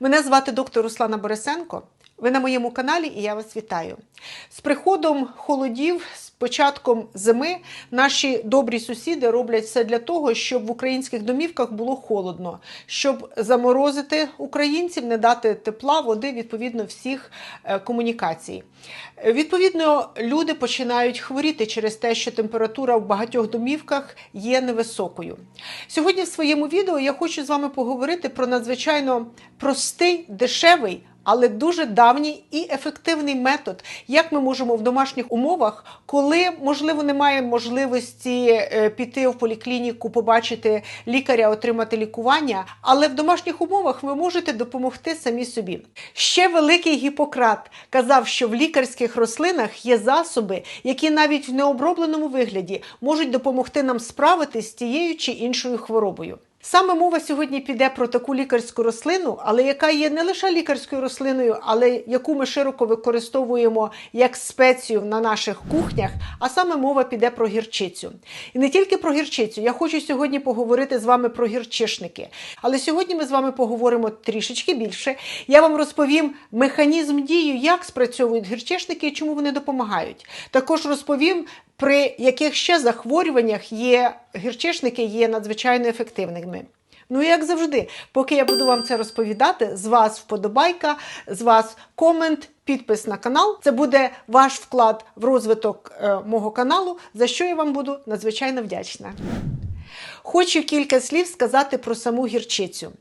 Мене звати доктор Руслана Борисенко. Ви на моєму каналі і я вас вітаю. З приходом холодів, з початком зими, наші добрі сусіди роблять все для того, щоб в українських домівках було холодно, щоб заморозити українців, не дати тепла, води, відповідно, всіх е, комунікацій. Відповідно, люди починають хворіти через те, що температура в багатьох домівках є невисокою. Сьогодні в своєму відео я хочу з вами поговорити про надзвичайно простий, дешевий. Але дуже давній і ефективний метод, як ми можемо в домашніх умовах, коли можливо немає можливості е, піти в поліклініку, побачити лікаря, отримати лікування, але в домашніх умовах ви можете допомогти самі собі. Ще великий Гіппократ казав, що в лікарських рослинах є засоби, які навіть в необробленому вигляді можуть допомогти нам справитись з тією чи іншою хворобою. Саме мова сьогодні піде про таку лікарську рослину, але яка є не лише лікарською рослиною, але яку ми широко використовуємо як спецію на наших кухнях. А саме мова піде про гірчицю. І не тільки про гірчицю. Я хочу сьогодні поговорити з вами про гірчишники. Але сьогодні ми з вами поговоримо трішечки більше. Я вам розповім механізм дії, як спрацьовують гірчишники і чому вони допомагають. Також розповім при яких ще захворюваннях є гірчишники є надзвичайно ефективними. Ну як завжди, поки я буду вам це розповідати, з вас вподобайка, з вас комент, підпис на канал. Це буде ваш вклад в розвиток е, мого каналу, за що я вам буду надзвичайно вдячна. Хочу кілька слів сказати про саму гірчицю.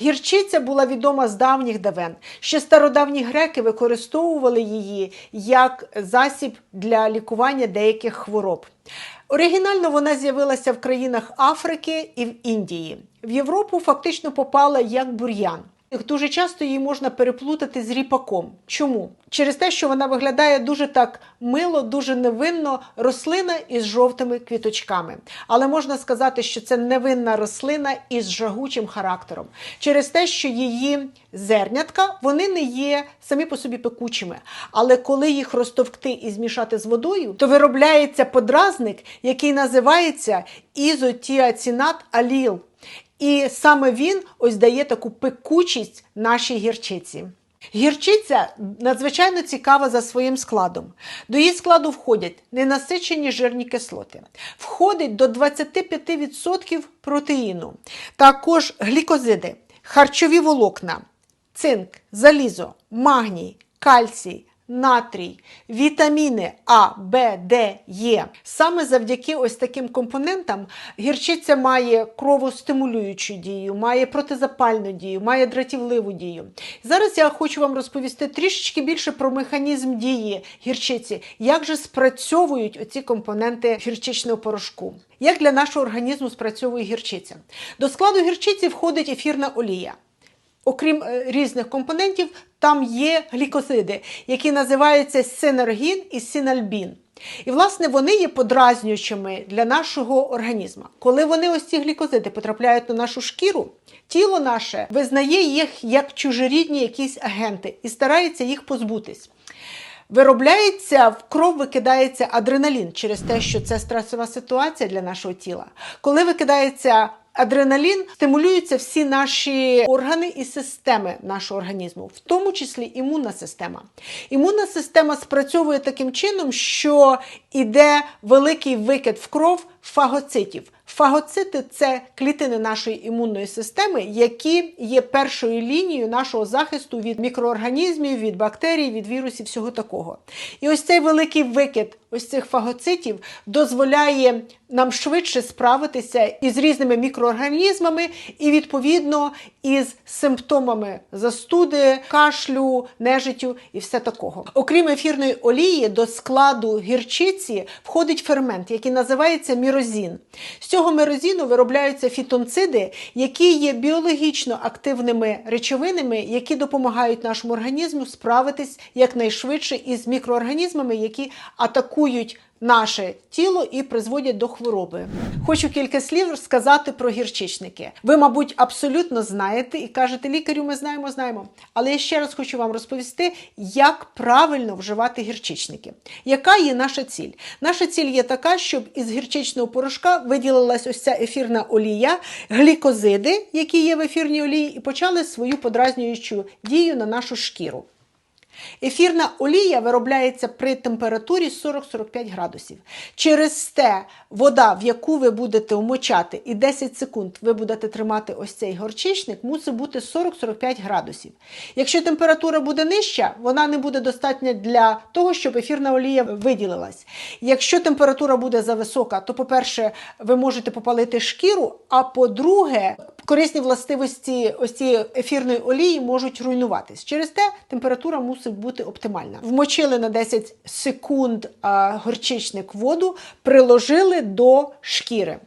Гірчиця була відома з давніх давен. Ще стародавні греки використовували її як засіб для лікування деяких хвороб. Оригінально вона з'явилася в країнах Африки і в Індії. В Європу фактично попала як бур'ян. Дуже часто її можна переплутати з ріпаком. Чому? Через те, що вона виглядає дуже так мило, дуже невинно рослина із жовтими квіточками. Але можна сказати, що це невинна рослина із жагучим характером. Через те, що її зернятка вони не є самі по собі пекучими. Але коли їх розтовкти і змішати з водою, то виробляється подразник, який називається ізотіацинат аліл. І саме він ось дає таку пекучість нашій гірчиці. Гірчиця надзвичайно цікава за своїм складом. До її складу входять ненасичені жирні кислоти, входить до 25% протеїну, також глікозиди, харчові волокна, цинк, залізо, магній, кальцій, натрій, вітаміни А, Б, Д, Е. Саме завдяки ось таким компонентам гірчиця має кровостимулюючу дію, має протизапальну дію, має дратівливу дію. Зараз я хочу вам розповісти трішечки більше про механізм дії гірчиці, як же спрацьовують оці компоненти гірчичного порошку. Як для нашого організму спрацьовує гірчиця? До складу гірчиці входить ефірна олія. Окрім е, різних компонентів, там є глікозиди, які називаються синергін і синальбін. І, власне, вони є подразнюючими для нашого організму. Коли вони ось ці глікозиди потрапляють на нашу шкіру, тіло наше визнає їх як чужорідні якісь агенти і старається їх позбутись. Виробляється в кров викидається адреналін через те, що це стресова ситуація для нашого тіла. Коли викидається адреналін, стимулюються всі наші органи і системи нашого організму, в тому числі імунна система. Імунна система спрацьовує таким чином, що іде великий викид в кров фагоцитів. Фагоцити це клітини нашої імунної системи, які є першою лінією нашого захисту від мікроорганізмів, від бактерій, від вірусів, всього такого. І ось цей великий викид ось цих фагоцитів дозволяє нам швидше справитися із різними мікроорганізмами і, відповідно, із симптомами застуди, кашлю, нежиттю і все такого. Окрім ефірної олії, до складу гірчиці входить фермент, який називається мірозін. З цього мирозіну виробляються фітонциди, які є біологічно активними речовинами, які допомагають нашому організму справитись якнайшвидше із мікроорганізмами, які атакують наше тіло і призводять до хвороби. Хочу кілька слів сказати про гірчичники. Ви, мабуть, абсолютно знаєте і кажете, лікарю, ми знаємо, знаємо. Але я ще раз хочу вам розповісти, як правильно вживати гірчичники. Яка є наша ціль? Наша ціль є така, щоб із гірчичного порошка виділилась ось ця ефірна олія, глікозиди, які є в ефірній олії, і почали свою подразнюючу дію на нашу шкіру. Ефірна олія виробляється при температурі 40-45 градусів. Через те вода, в яку ви будете вмочати, і 10 секунд ви будете тримати ось цей горчичник, мусить бути 40-45 градусів. Якщо температура буде нижча, вона не буде достатня для того, щоб ефірна олія виділилась. Якщо температура буде зависока, то, по-перше, ви можете попалити шкіру, а по-друге, корисні властивості ось цієї ефірної олії можуть руйнуватись. Через те температура мусить бути оптимальна. Вмочили на 10 секунд а, горчичник воду, приложили до шкіри.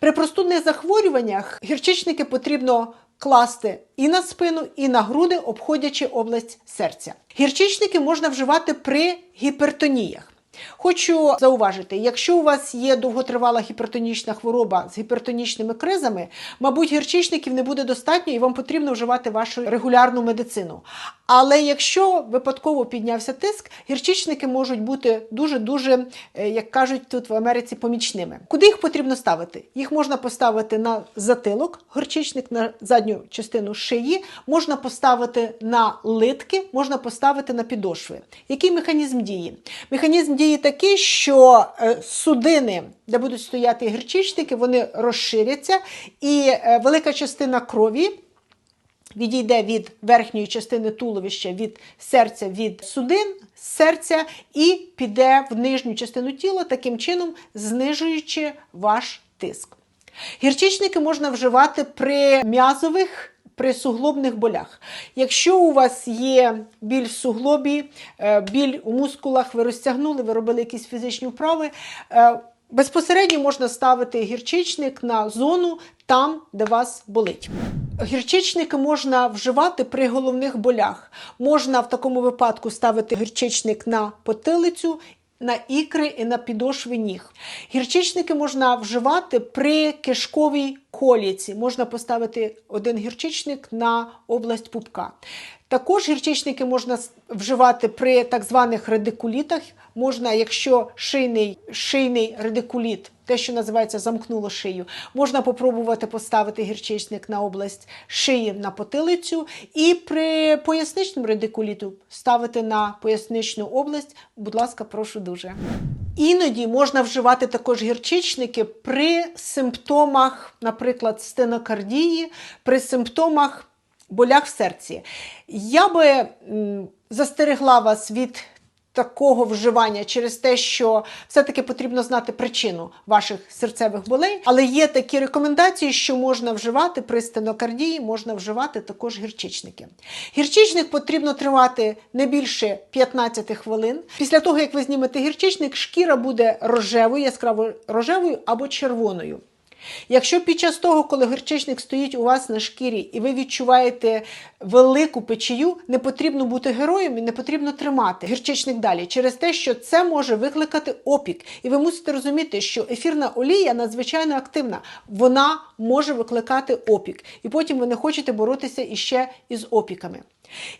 При простудних захворюваннях гірчичники потрібно класти і на спину, і на груди, обходячи область серця. Гірчичники можна вживати при гіпертоніях. Хочу зауважити, якщо у вас є довготривала гіпертонічна хвороба з гіпертонічними кризами, мабуть, гірчичників не буде достатньо і вам потрібно вживати вашу регулярну медицину. Але якщо випадково піднявся тиск, гірчичники можуть бути дуже-дуже, е, як кажуть тут в Америці, помічними. Куди їх потрібно ставити? Їх можна поставити на затилок, горчичник на задню частину шиї, можна поставити на литки, можна поставити на підошви. Який механізм дії? Механізм дії такий, що е, судини, де будуть стояти гірчичники, вони розширяться, і е, велика частина крові відійде від верхньої частини туловища, від серця, від судин, серця і піде в нижню частину тіла, таким чином знижуючи ваш тиск. Гірчичники можна вживати при м'язових. При суглобних болях. Якщо у вас є біль в суглобі, е, біль у мускулах, ви розтягнули, ви робили якісь фізичні вправи, е, безпосередньо можна ставити гірчичник на зону там, де вас болить. Гірчичники можна вживати при головних болях. Можна в такому випадку ставити гірчичник на потилицю. На ікри і на підошви ніг. Гірчичники можна вживати при кишковій коліці. Можна поставити один гірчичник на область пупка. Також гірчичники можна вживати при так званих радикулітах. Можна, якщо шийний шийний радикуліт, те, що називається замкнуло шию, можна попробувати поставити гірчичник на область шиї на потилицю, і при поясничному радикуліту ставити на поясничну область. Будь ласка, прошу дуже. Іноді можна вживати також гірчичники при симптомах, наприклад, стенокардії, при симптомах болях в серці. Я би застерегла вас від такого вживання через те, що все-таки потрібно знати причину ваших серцевих болей. Але є такі рекомендації, що можна вживати при стенокардії, можна вживати також гірчичники. Гірчичник потрібно тривати не більше 15 хвилин. Після того, як ви знімете гірчичник, шкіра буде рожевою, яскраво рожевою або червоною. Якщо під час того, коли гірчичник стоїть у вас на шкірі, і ви відчуваєте велику печію, не потрібно бути героєм і не потрібно тримати гірчичник далі, через те, що це може викликати опік. І ви мусите розуміти, що ефірна олія надзвичайно активна, вона може викликати опік. І потім ви не хочете боротися іще із опіками.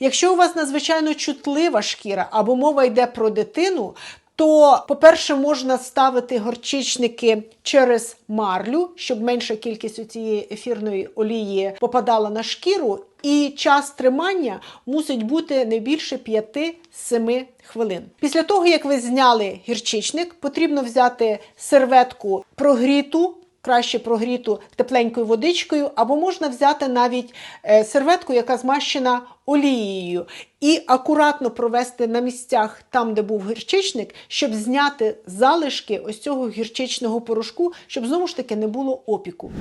Якщо у вас надзвичайно чутлива шкіра або мова йде про дитину, то, по-перше, можна ставити горчичники через марлю, щоб менша кількість цієї ефірної олії попадала на шкіру. І час тримання мусить бути не більше 5-7 хвилин. Після того, як ви зняли гірчичник, потрібно взяти серветку прогріту. Краще прогріту тепленькою водичкою, або можна взяти навіть е, серветку, яка змащена олією, і акуратно провести на місцях там, де був гірчичник, щоб зняти залишки ось цього гірчичного порошку, щоб знову ж таки не було опіку.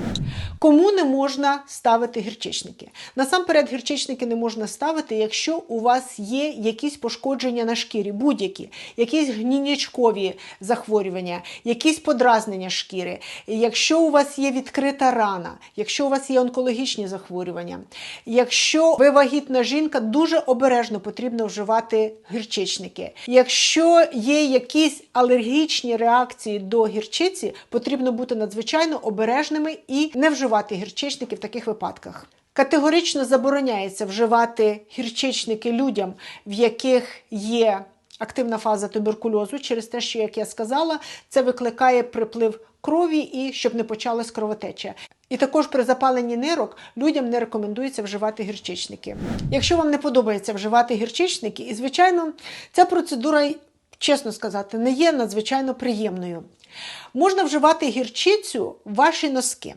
Кому не можна ставити гірчичники? Насамперед, гірчичники не можна ставити, якщо у вас є якісь пошкодження на шкірі, будь-які, якісь гнінячкові захворювання, якісь подразнення шкіри, якщо у вас є відкрита рана, якщо у вас є онкологічні захворювання, якщо ви вагітна жінка, жінка, дуже обережно потрібно вживати гірчичники. Якщо є якісь алергічні реакції до гірчиці, потрібно бути надзвичайно обережними і не вживати гірчичники в таких випадках. Категорично забороняється вживати гірчичники людям, в яких є активна фаза туберкульозу, через те, що, як я сказала, це викликає приплив крові і щоб не почалась кровотеча. І також при запаленні нирок людям не рекомендується вживати гірчичники. Якщо вам не подобається вживати гірчичники, і звичайно, ця процедура, чесно сказати, не є надзвичайно приємною. Можна вживати гірчицю в ваші носки.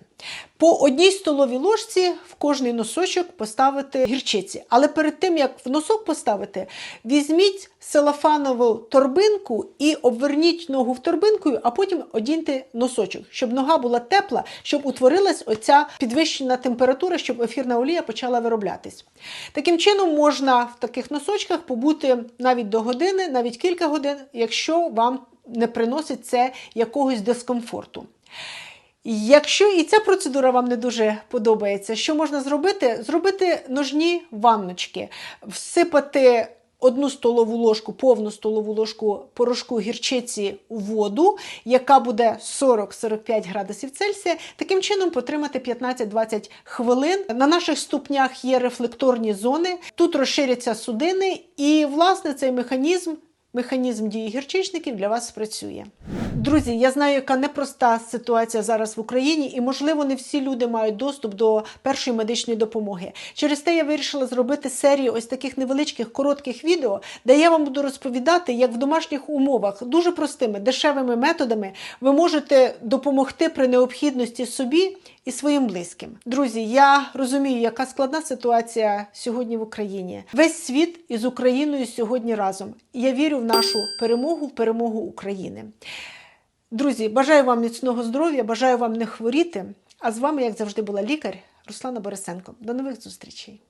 По одній столовій ложці в кожний носочок поставити гірчиці. Але перед тим, як в носок поставити, візьміть селофанову торбинку і обверніть ногу в торбинкою, а потім одіньте носочок, щоб нога була тепла, щоб утворилась оця підвищена температура, щоб ефірна олія почала вироблятись. Таким чином, можна в таких носочках побути навіть до години, навіть кілька годин, якщо вам не приносить це якогось дискомфорту. Якщо і ця процедура вам не дуже подобається, що можна зробити? Зробити ножні ванночки, всипати одну столову ложку, повну столову ложку порошку гірчиці у воду, яка буде 40-45 градусів Цельсія. Таким чином потримати 15-20 хвилин. На наших ступнях є рефлекторні зони, тут розширяться судини, і, власне, цей механізм. Механізм дії гірчичників для вас спрацює. Друзі, я знаю, яка непроста ситуація зараз в Україні, і, можливо, не всі люди мають доступ до першої медичної допомоги. Через те я вирішила зробити серію ось таких невеличких коротких відео, де я вам буду розповідати, як в домашніх умовах дуже простими дешевими методами ви можете допомогти при необхідності собі і своїм близьким. Друзі, я розумію, яка складна ситуація сьогодні в Україні. Весь світ із Україною сьогодні разом. Я вірю в нашу перемогу, в перемогу України. Друзі, бажаю вам міцного здоров'я, бажаю вам не хворіти. А з вами, як завжди, була лікар Руслана Борисенко. До нових зустрічей!